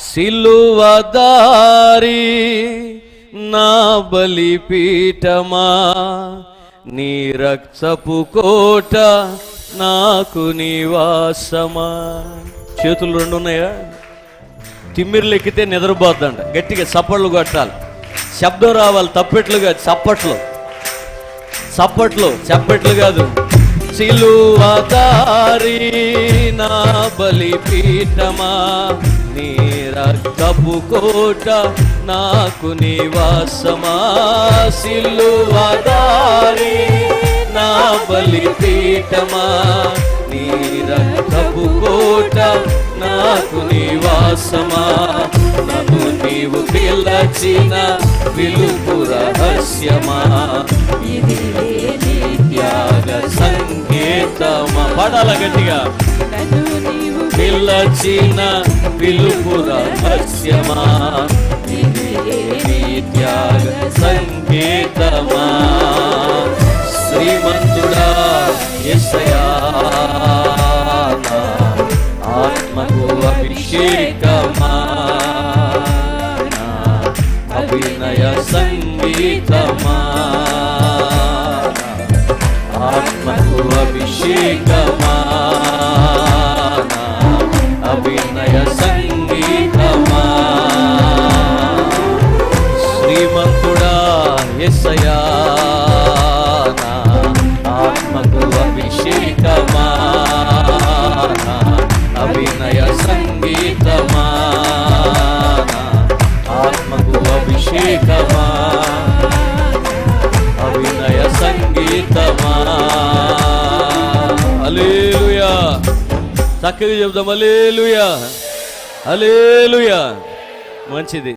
సిలువదారి నా బలిపీఠమా? నీ రక్తపు కోట నాకు నివాసమా? చేతులు రెండు ఉన్నాయా? తిమ్మిర్లు ఎక్కితే నిద్రపోద్దంట. గట్టిగా చప్పట్లు కొట్టాలి. శబ్దం రావాలి తప్పెట్లు కాదు చప్పట్లు. చప్పట్లు చప్పట్లు కాదు. సిలువదారి నా బలిపీఠమా? నీ రక్తపు కోట నాకు నివాసమా? సిలువదారి నా బలిపీఠమా? నీ రక్తపు కోట నాకు నివాసమా? నన్ను నీవు పిలచిన పిలుపు రహస్యమా? ఇది త్యాగ సంకేతమా? పాడాల గట్టిగా. పిలచిన పిలుపు రహస్యమా త్యాగ సంకేతమా? శ్రీమంతుడా ఎసయా ఆత్మకు అభిషేకమా? అభినయ సంగీతమా? ఆత్మకు అభిషేకమా? ఎసయా నా ఆత్మకు అభిషేకమా? అభినయ సంగీతమా? నా ఆత్మకు అభిషేకమా? అభినయ సంగీతమా? అలేలుయా చక్కగా చెప్దాం అలేలుయా అలేలుయా మంచిది.